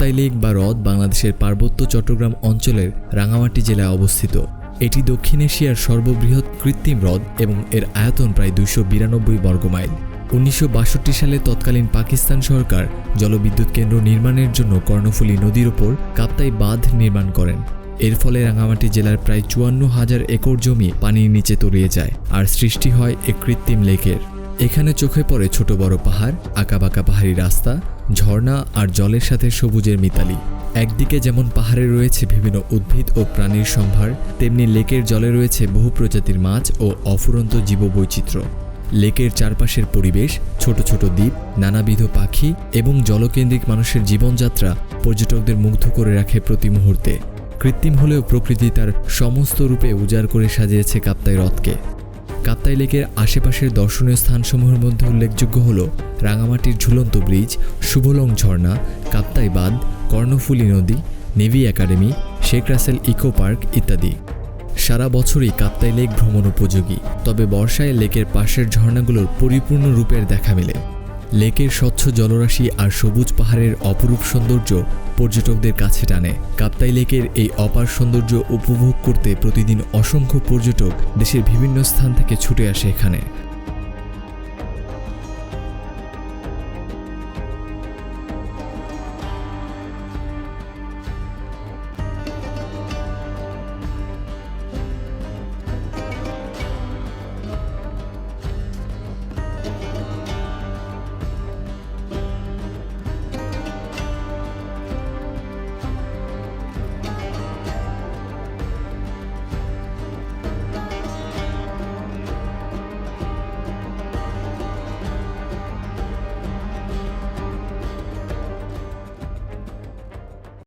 Kaptai lake বা হ্রদ বাংলাদেশের পার্বত্য চট্টগ্রাম অঞ্চলের রাঙামাটি জেলায় অবস্থিত। এটি দক্ষিণ এশিয়ার সর্ববৃহৎ কৃত্রিম হ্রদ এবং এর আয়তন প্রায় দুইশো বিরানব্বই বর্গমাইল উনিশশো বাষট্টি সালে তৎকালীন পাকিস্তান সরকার জলবিদ্যুৎ কেন্দ্র নির্মাণের জন্য কর্ণফুলী নদীর ওপর কাপ্তাই বাঁধ নির্মাণ করেন। এর ফলে রাঙামাটি জেলার প্রায় চুয়ান্ন হাজার একর জমি পানির নিচে তলিয়ে যায়, আর সৃষ্টি হয় এক কৃত্রিম লেকের। এখানে চোখে পড়ে ছোট বড় পাহাড়, আঁকাবাঁকা পাহাড়ি রাস্তা, ঝর্ণা আর জলের সাথে সবুজের মিতালি। একদিকে যেমন পাহাড়ে রয়েছে বিভিন্ন উদ্ভিদ ও প্রাণীর সম্ভার, তেমনি লেকের জলে রয়েছে বহু প্রজাতির মাছ ও অফুরন্ত জীববৈচিত্র্য। লেকের চারপাশের পরিবেশ, ছোট ছোট দ্বীপ, নানাবিধ পাখি এবং জলকেন্দ্রিক মানুষের জীবনযাত্রা পর্যটকদের মুগ্ধ করে রাখে প্রতি মুহূর্তে। কৃত্রিম হলেও প্রকৃতি তার সমস্ত রূপে উজাড় করে সাজিয়েছে কাপ্তাই হ্রদকে। কাপ্তাই লেকের আশেপাশের দর্শনীয় স্থানসমূহের মধ্যে উল্লেখযোগ্য হল রাঙামাটির ঝুলন্ত ব্রিজ, শুভলং ঝর্ণা, কাপ্তাই বাঁধ, কর্ণফুলী নদী, navy academy, Sheikh Russel eco park ইত্যাদি। সারা বছরই কাপ্তাই লেক ভ্রমণ উপযোগী, তবে বর্ষায় লেকের পাশের ঝর্ণাগুলোর পরিপূর্ণ রূপের দেখা মেলে। লেকের স্বচ্ছ জলরাশি আর সবুজ পাহাড়ের অপরূপ সৌন্দর্য পর্যটকদের কাছে টানে। কাপ্তাই লেকের এই অপার সৌন্দর্য উপভোগ করতে প্রতিদিন অসংখ্য পর্যটক দেশের বিভিন্ন স্থান থেকে ছুটে আসে এখানে।